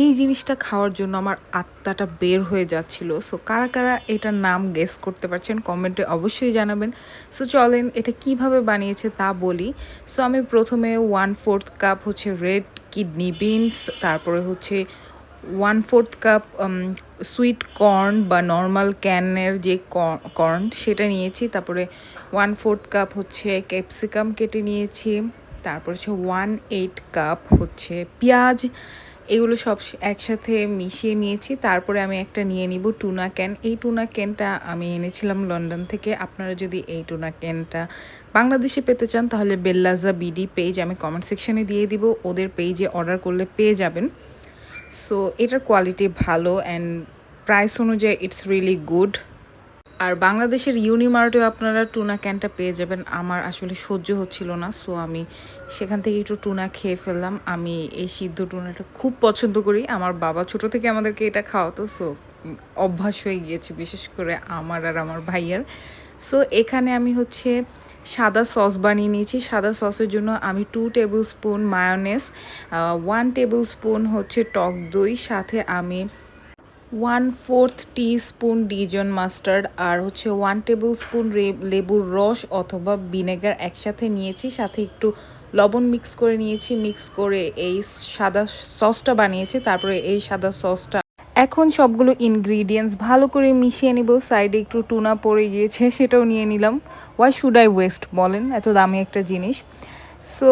এই জিনিসটা খাওয়ার জন্য আমার আত্মাটা বের হয়ে যাচ্ছিল। সো কারা কারা এটার নাম গেস করতে পারছেন কমেন্টে অবশ্যই জানাবেন। সো চলেন এটা কীভাবে বানিয়েছে তা বলি। সো আমি প্রথমে ওয়ান ফোর্থ কাপ হচ্ছে রেড কিডনি বিনস তারপরে হচ্ছে one fourth cup sweet corn বা নর্মাল ক্যানের যে কর্ন সেটা নিয়েছি। তারপরে ওয়ান ফোর্থ কাপ হচ্ছে ক্যাপসিকাম কেটে নিয়েছি। তারপর হচ্ছে ওয়ান এইট কাপ হচ্ছে পেঁয়াজ। এগুলো সব একসাথে মিশিয়ে নিয়েছি। তারপরে আমি একটা নিয়ে নিব টুনা ক্যান এই টুনা ক্যানটা আমি এনেছিলাম লন্ডন থেকে। আপনারা যদি এই টুনা ক্যানটা বাংলাদেশে পেতে চান, তাহলে বেল্লাজা বিডি পেজ আমি কমেন্ট সেকশানে দিয়ে দিব। ওদের পেজে অর্ডার করলে পেয়ে যাবেন। সো এটার কোয়ালিটি ভালো অ্যান্ড প্রাইস অনুযায়ী ইটস রিয়েলি গুড আর বাংলাদেশের ইউনিমার্টেও আপনারা টুনা ক্যানটা পেয়ে যাবেন। আমার আসলে সহ্য হচ্ছিল না সো আমি সেখান থেকে একটু টুনা খেয়ে ফেললাম। আমি এই সিদ্ধ টুনাটা খুব পছন্দ করি। আমার বাবা ছোট থেকে আমাদেরকে এটা খাওয়াতো সো অভ্যাস হয়ে গিয়েছে, বিশেষ করে আমার আর আমার ভাইয়ার। সো এখানে আমি হচ্ছে সাদা সস বানিয়ে নিয়েছি। সাদা সসের জন্য আমি two tablespoon mayonnaise one tablespoon হচ্ছে টক দই। সাথে আমি one fourth teaspoon Dijon mustard আর হচ্ছে ওয়ান টেবিল স্পুন লেবুর রস অথবা ভিনেগার একসাথে নিয়েছি, সাথে একটু লবণ মিক্স করে নিয়েছি মিক্স করে এই সাদা সসটা বানিয়েছি, তারপরে এই সাদা সসটা। এখন সবগুলো ইনগ্রিডিয়েন্টস ভালো করে মিশিয়ে নিব সাইডে একটু টুনা পড়ে গিয়েছে, সেটাও নিয়ে নিলাম। ওয়াই শুড আই ওয়েস্ট বলেন, এত দামি একটা জিনিস। সো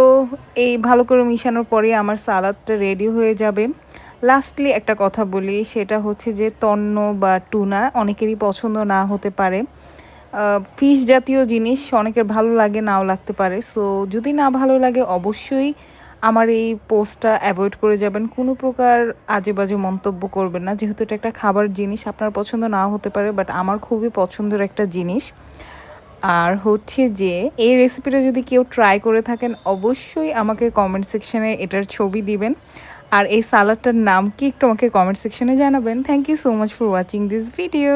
এই ভালো করে মিশানোর পরে আমার সালাদটা রেডি হয়ে যাবে। লাস্টলি একটা কথা বলি, সেটা হচ্ছে যে তন্ন বা টুনা অনেকেরই পছন্দ না হতে পারে। ফিশ জাতীয় জিনিস অনেকের ভালো লাগে, নাও লাগতে পারে। সো যদি না ভালো লাগে, অবশ্যই আমার এই পোস্টটা অ্যাভয়েড করে যাবেন। কোনো প্রকার আজে বাজে মন্তব্য করবেন না। যেহেতু এটা একটা খাবার জিনিস, আপনার পছন্দ নাও হতে পারে বাট আমার খুবই পছন্দের একটা জিনিস। আর হচ্ছে যে, এই রেসিপিটা যদি কেউ ট্রাই করে থাকেন, অবশ্যই আমাকে কমেন্ট সেকশানে এটার ছবি দিবেন। আর এই সালাডটার নাম কি একটু আমাকে কমেন্ট সেকশনে জানাবেন। Thank you so much for watching this video